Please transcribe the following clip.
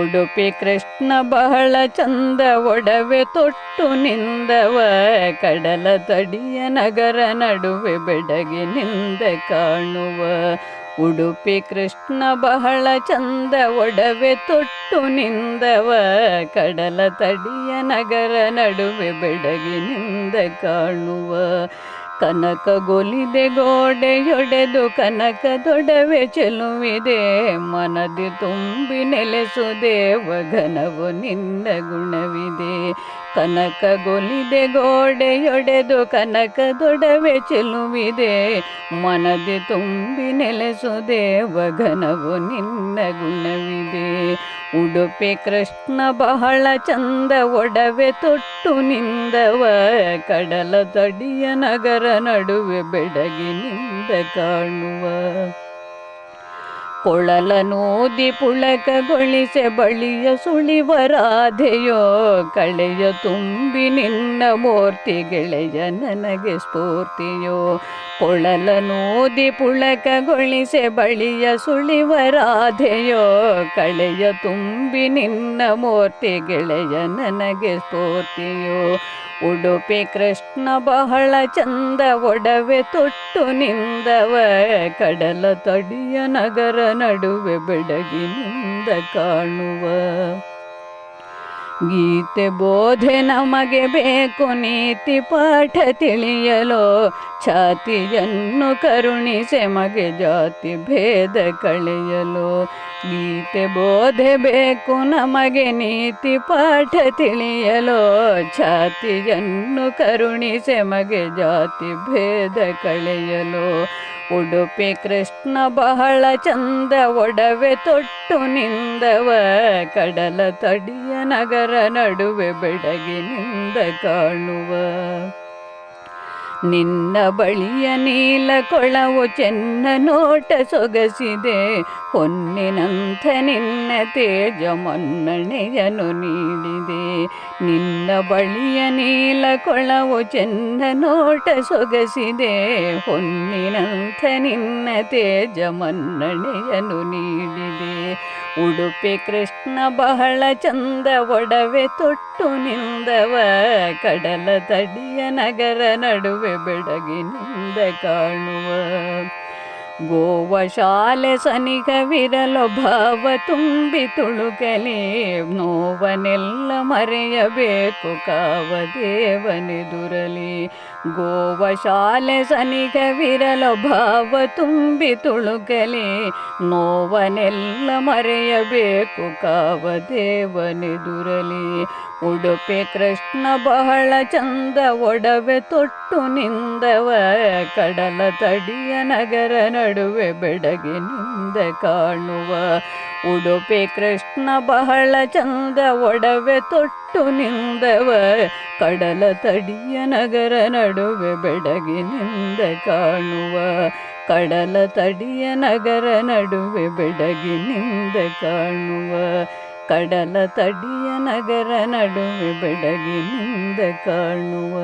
ಉಡುಪಿ ಕೃಷ್ಣ ಬಹಳ ಚಂದ, ಒಡವೆ ತೊಟ್ಟು ನಿಂದವ, ಕಡಲ ತಡಿಯ ನಗರ ನಡುವೆ ಬೆಡಗಿನಿಂದ ಕಾಣುವ. ಉಡುಪಿ ಕೃಷ್ಣ ಬಹಳ ಚಂದ, ಒಡವೆ ತೊಟ್ಟು ನಿಂದವ, ಕಡಲ ತಡಿಯ ನಗರ ನಡುವೆ ಬೆಡಗಿನಿಂದ ಕಾಣುವ. ಕನಕ ಗೊಲಿದೆ ಗೋಡೆಯೊಡೆದು, ಕನಕ ದೊಡವೆ ಚೆಲುವಿದೆ, ಮನದಿ ತುಂಬಿ ನೆಲೆಸುದೆ ವಘನವು ನಿನ್ನ ಗುಣವಿದೆ. ಕನಕ ಗೊಲಿದೆ ಗೋಡೆಯೊಡೆದು, ಕನಕ ದೊಡವೆ ಚೆಲುವಿದೆ, ಮನದಿ ತುಂಬಿ ನೆಲೆಸುದೆ ವಘನವು ನಿನ್ನ ಗುಣವಿದೆ. ಉಡುಪಿ ಕೃಷ್ಣ ಬಹಳ ಚಂದ ಒಡವೆ ತೊಟ್ಟು ನಿಂದವ ಕಡಲ ತಡಿಯ ನಗರ ನಡುವೆ ಬೆಡಗಿನಿಂದ ಕಾಣುವ. ಕೊಳಲ ನೋದಿ ಪುಳಕಗೊಳಿಸೆ ಬಳಿಯ ಸುಳಿವರಾಧೆಯೋ, ಕಳೆಯ ತುಂಬಿ ನಿನ್ನ ಮೂರ್ತಿ ಗೆಳೆಯ ನನಗೆ ಸ್ಫೂರ್ತಿಯೋ. ಕೊಳಲ ನೋದಿ ಪುಳಕಗೊಳಿಸೆ ಬಳಿಯ ಸುಳಿವರಾಧೆಯೋ, ಕಳೆಯ ತುಂಬಿ ನಿನ್ನ ಮೂರ್ತಿ ಗೆಳೆಯ ನನಗೆ ಸ್ಫೂರ್ತಿಯೋ. ಉಡುಪಿ ಕೃಷ್ಣ ಬಹಳ ಚಂದ ಒಡವೆ ತೊಟ್ಟು ನಿಂದವ. ಕಡಲ ತಡಿಯ ನಗರ ನಡುವೆ ಬೆಡಗಿನಿಂದ ಕಾಣುವ. ಗೀತೆ ಬೋಧೆ ನಮಗೆ ಬೇಕು, ನೀತಿ ಪಾಠ ತಿಳಿಯಲು, ಛಾತಿಯನ್ನು ಕರುಣಿಸೆ ಮಗೆ ಜಾತಿ ಭೇದ ಕಳೆಯಲು. ಗೀತೆ ಬೋಧೆ ಬೇಕು, ನಮಗೆ ನೀತಿ ಪಾಠ ತಿಳಿಯಲು, ಛಾತಿಯನ್ನು ಕರುಣಿಸೆ ಮಗೆ ಜಾತಿ ಭೇದ ಕಳೆಯಲು. ಉಡುಪಿ ಕೃಷ್ಣ ಬಹಳ ಚಂದ, ಒಡವೆ ತೊಟ್ಟು ನಿಂದವ, ಕಡಲ ತಡಿಯ ನಗರ ನಡುವೆ ಬೆಡಗಿನಿಂದ ಕಾಣುವ. ನಿನ್ನ ಬಳಿಯ ನೀಲ ಕೊಳವು ಚೆನ್ನ ನೋಟ ಸೊಗಸಿದೆ. ಹೊನ್ನಿನಂಥ ನಿನ್ನ ತೇಜ ಮನ್ನಣೆಯನ್ನು ನೀಡಿದೆ. ನಿನ್ನ ಬಳಿಯ ನೀಲ ಕೊಳವು ಚೆನ್ನ ನೋಟ ಸೊಗಸಿದೆ. ಹೊನ್ನಿನಂಥ ನಿನ್ನ ತೇಜ ಮನ್ನಣೆಯನ್ನು ನೀಡಿದೆ. ಉಡುಪಿ ಕೃಷ್ಣ ಬಹಳ ಚಂದ ಒಡವೆ ತೊಟ್ಟು ನಿಂದವ. ಕಡಲ ತಡಿಯ ನಗರ ನಡುವೆ ಬೆಡಗಿನಿಂದ ಕಾಣುವ ಗೋವ ಶಾಲೆ ಸನಿಗವಿರಲು ಭಾವ ತುಂಬಿ ತುಳುಕಲಿ ನೋವನೆಲ್ಲ ಮರೆಯಬೇಕು ಕಾವದೇವನೆದುರಲಿ ಗೋವಶಾಲೆ ಸನಿಗವಿರಲು ಭಾವ ತುಂಬಿ ತುಳುಕಲಿ ನೋವನೆಲ್ಲ ಮರೆಯಬೇಕು ಕಾವದೇವನೆದುರಲಿ ಉಡುಪಿ ಕೃಷ್ಣ ಬಹಳ ಚಂದ ಒಡವೆ ತೊಟ್ಟು ನಿಂದವ. ಕಡಲ ತಡಿಯ ನಗರ ನಡುವೆ ಬೆಡಗಿನಿಂದ ಕಾಣುವ. ಉಡುಪಿ ಕೃಷ್ಣ ಬಹಳ ಚಂದ ಒಡವೆ ತೊಟ್ಟು ನಿಂದವ. ಕಡಲ ತಡಿಯ ನಗರ ನಡುವೆ ಬೆಡಗಿನಿಂದ ಕಾಣುವ. ಕಡಲ ತಡಿಯ ನಗರ ನಡುವೆ ಬೆಡಗಿನಿಂದ ಕಾಣುವ. ಕಡಲ ತಡಿಯ ನಗರ ನಡುವೆ ಬೆಡಗಿನಿಂದ ಕಾಣುವ